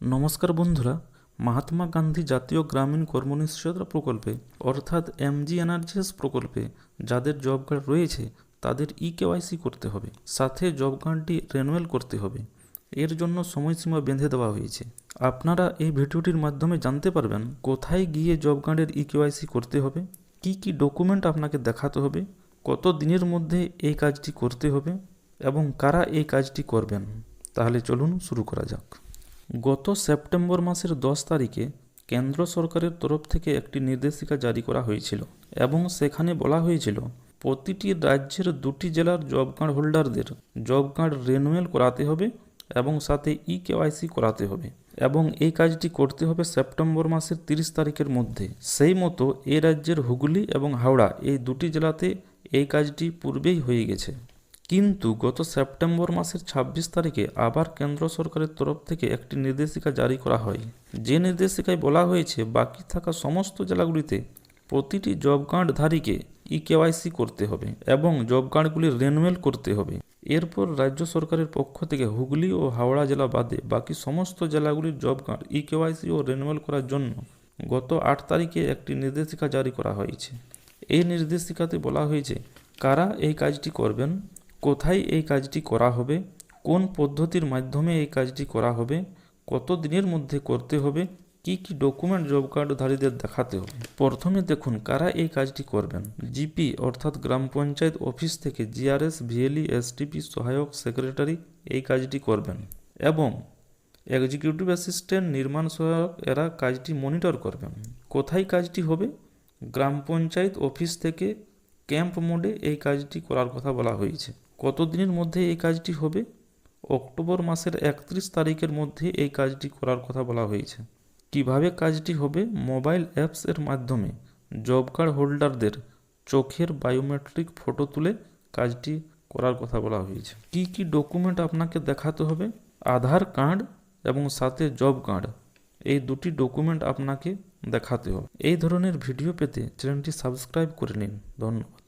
নমস্কার বন্ধুরা, মহাত্মা গান্ধী জাতীয় গ্রামীণ কর্মনিশ্চয়তা প্রকল্পে, অর্থাৎ এমজি এনআরজিএস প্রকল্পে যাদের জব কার্ড রয়েছে, তাদের ই কেওয়াইসি করতে হবে। সাথে জব কার্ডটি রেনুয়েল করতে হবে। এর জন্য সময়সীমা বেঁধে দেওয়া হয়েছে। আপনারা এই ভিডিওটির মাধ্যমে জানতে পারবেন কোথায় গিয়ে জব কার্ডের ই কেওয়াইসি করতে হবে, কি কি ডকুমেন্ট আপনাকে দেখাতে হবে, কত দিনের মধ্যে এই কাজটি করতে হবে, এবং কারা এই কাজটি করবেন। তাহলে চলুন শুরু করা যাক। গত সেপ্টেম্বর মাসের দশ তারিখে কেন্দ্র সরকারের তরফ থেকে একটি নির্দেশিকা জারি করা হয়েছিল এবং সেখানে বলা হয়েছিল, প্রতিটি রাজ্যের দুটি জেলার জব কার্ড হোল্ডারদের জব কার্ড রেনুয়েল করাতে হবে এবং সাথে ই কেওয়াইসি করাতে হবে এবং এই কাজটি করতে হবে সেপ্টেম্বর মাসের তিরিশ তারিখের মধ্যে। সেই মতো এই রাজ্যের হুগলি এবং হাওড়া এই দুটি জেলাতে এই কাজটি পূর্বেই হয়ে গেছে। কিন্তু গত সেপ্টেম্বর মাসের ২৬ তারিখে আবার কেন্দ্র সরকারের তরফ থেকে একটি নির্দেশিকা জারি করা হয়। যে নির্দেশিকায় বলা হয়েছে, বাকি থাকা সমস্ত জেলাগুলিতে প্রতিটি জব কার্ডধারীকে ই কেওয়াইসি করতে হবে এবং জব কার্ডগুলি রেনুয়েল করতে হবে। এরপর রাজ্য সরকারের পক্ষ থেকে হুগলি ও হাওড়া জেলা বাদে বাকি সমস্ত জেলাগুলির জব কার্ড ই কেওয়াইসি ও রেনুয়েল করার জন্য গত আট তারিখে একটি নির্দেশিকা জারি করা হয়েছে। এই নির্দেশিকাতে বলা হয়েছে, কারা এই কাজটি করবেন? কোথায় এই কাজটি করা হবে? কোন পদ্ধতির মাধ্যমে এই কাজটি করা হবে? কত দিনের মধ্যে করতে হবে? কি কি ডকুমেন্ট জব কার্ডধারীদের দেখাতে হবে? প্রথমে দেখুন, কারা এই কাজটি করবেন? জিপি, অর্থাৎ গ্রাম পঞ্চায়েত অফিস থেকে জিআরএস, ভিএলই, এসটিপি, সহায়ক সেক্রেটারি এই কাজটি করবেন। এবং এক্সিকিউটিভ অ্যাসিস্ট্যান্ট, নির্মাণ সহায়ক, এরা কাজটি মনিটর করবেন। কোথায় কাজটি হবে? গ্রাম পঞ্চায়েত অফিস থেকে ক্যাম্প মোডে এই কাজটি করার কথা বলা হয়েছে। কত দিনের মধ্যে এই কাজটি হবে? অক্টোবর মাসের একত্রিশ তারিখের মধ্যে এই কাজটি করার কথা বলা হয়েছে। কীভাবে কাজটি হবে? মোবাইল অ্যাপস এর মাধ্যমে জব কার্ড হোল্ডারদের চোখের বায়োমেট্রিক ফটো তুলে কাজটি করার কথা বলা হয়েছে। কি কি ডকুমেন্ট আপনাকে দেখাতে হবে? আধার কার্ড এবং সাথে জব কার্ড। এই দুটি ডকুমেন্ট আপনাকে দেখাতে হবে। এই ধরনের ভিডিও পেতে চ্যানেলটি সাবস্ক্রাইব করে নিন। ধন্যবাদ।